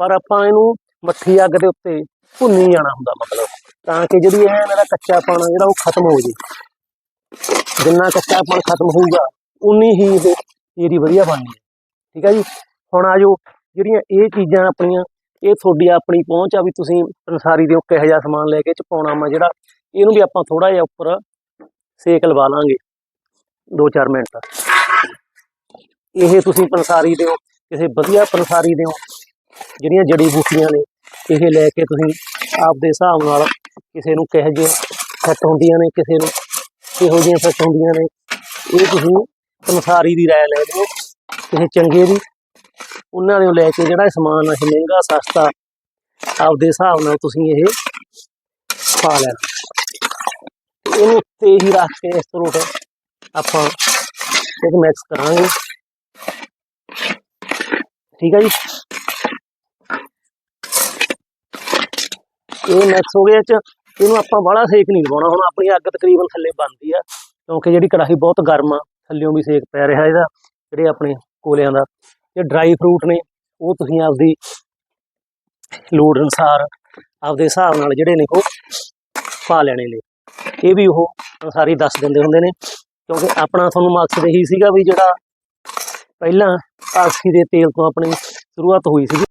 ਪਰ ਆਪਾਂ ਇਹਨੂੰ ਮੱਠੀ ਅੱਗ ਦੇ ਉੱਤੇ ਭੁੰਨੀ ਜਾਣਾ ਹੁੰਦਾ ਮਤਲਬ। ਤਾਂ ਕਿ ਜਿਹੜੀ ਇਹ ਮੇਰਾ ਕੱਚਾਪਣ ਜਿਹੜਾ ਉਹ ਖਤਮ ਹੋ ਜੇ। ਜਿੰਨਾ ਕੱਚਾ ਕੱਚਾਪਣ ਖਤਮ ਹੋਊਗਾ, ਉਨੀ ਹੀ ਇਹ ਇਹਦੀ ਵਧੀਆ ਬਣਨੀ ਹੈ ਠੀਕ ਹੈ ਜੀ? ਹੁਣ ਆਜੋ ਜਿਹੜੀਆਂ ਇਹ ਚੀਜ਼ਾਂ ਆਪਣੀਆਂ, ਇਹ ਤੁਹਾਡੀ ਆਪਣੀ ਪਹੁੰਚ ਆ ਵੀ ਤੁਸੀਂ ਪੰਸਾਰੀ ਦੇ ਕਿਹੋ ਜਿਹਾ ਸਮਾਨ ਲੈ ਕੇ ਚ ਪਾਉਣਾ ਵਾ ਜਿਹੜਾ, ਇਹਨੂੰ ਵੀ ਆਪਾਂ ਥੋੜਾ ਜਿਹਾ ਉੱਪਰ ਸੇਕ ਲਵਾ ਲਾਂਗੇ। 2-4 ਮਿੰਟ। ਇਹ ਤੁਸੀਂ ਪੰਸਾਰੀ ਦਿਓ, ਕਿਸੇ ਵਧੀਆ ਪੰਸਾਰੀ ਦਿਓ। ਜਿਹੜੀਆਂ ਜੜੀ ਬੂਟੀਆਂ ਨੇ, ਇਹ ਲੈ ਕੇ ਤੁਸੀਂ ਆਪਦੇ ਹਿਸਾਬ ਨਾਲ ਕਿਸੇ ਨੂੰ ਕਿਹੋ ਜਿਹੇ ਫਿੱਟ ਹੁੰਦੀਆਂ ਨੇ, ਕਿਸੇ ਨੂੰ ਕਿਹੋ ਜਿਹੀਆਂ ਫਿੱਟ ਹੁੰਦੀਆਂ ਨੇ, ਇਹ ਤੁਸੀਂ ਅਨੁਸਾਰੀ ਦੀ ਰਾਏ ਲੈ ਲਿਓ, ਕਿਸੇ ਚੰਗੇ ਦੀ। ਉਹਨਾਂ ਦੇ ਲੈ ਕੇ ਜਿਹੜਾ ਸਮਾਨ ਇਹ ਮਹਿੰਗਾ, ਸਸਤਾ, ਆਪਦੇ ਹਿਸਾਬ ਨਾਲ ਤੁਸੀਂ ਇਹ ਪਾ ਲੈਣਾ। ਇਹਨੂੰ ਤੇ ਹੀ ਰੱਖ ਕੇ ਇਸ ਫਰੂਟ ਆਪਾਂ ਇਹ ਮਿਕਸ ਕਰਾਂਗੇ। ਠੀਕ ਹੈ ਜੀ? ਇਹ ਮਿਕਸ ਹੋ ਗਿਆ ਚ। ਇਹਨੂੰ ਆਪਾਂ ਬੜਾ ਸੇਕ ਨਹੀਂ ਲਵਾਉਣਾ। ਹੁਣ ਆਪਣੀ ਅੱਗ ਤਕਰੀਬਨ ਥੱਲੇ ਬਣਦੀ ਆ। ਕਿਉਂਕਿ ਜਿਹੜੀ ਕੜਾਹੀ ਬਹੁਤ ਗਰਮ ਆ ਥੱਲਿਓਂ ਵੀ ਸੇਕ ਪੈ ਰਿਹਾ ਇਹਦਾ, ਜਿਹੜੇ ਆਪਣੇ ਕੋਲਿਆਂ ਦਾ। ਇਹ ਡਰਾਈ ਫਰੂਟ ਨੇ, ਉਹ ਤੁਸੀਂ ਆਪਦੀ ਲੋੜ ਅਨੁਸਾਰ, ਆਪਦੇ ਹਿਸਾਬ ਨਾਲ ਜਿਹੜੇ ਨੇ ਉਹ ਪਾ ਲੈਣੇ ਨੇ। ਇਹ ਵੀ ਉਹ ਸਾਰੀ ਦੱਸ ਦਿੰਦੇ ਹੁੰਦੇ ਨੇ। ਕਿਉਂਕਿ ਆਪਣਾ ਤੁਹਾਨੂੰ ਮਕਸਦ ਇਹੀ ਸੀਗਾ ਵੀ ਜਿਹੜਾ ਪਹਿਲਾਂ ਆਕਸੀ ਦੇ ਤੇਲ ਤੋਂ ਆਪਣੀ ਸ਼ੁਰੂਆਤ ਹੋਈ ਸੀ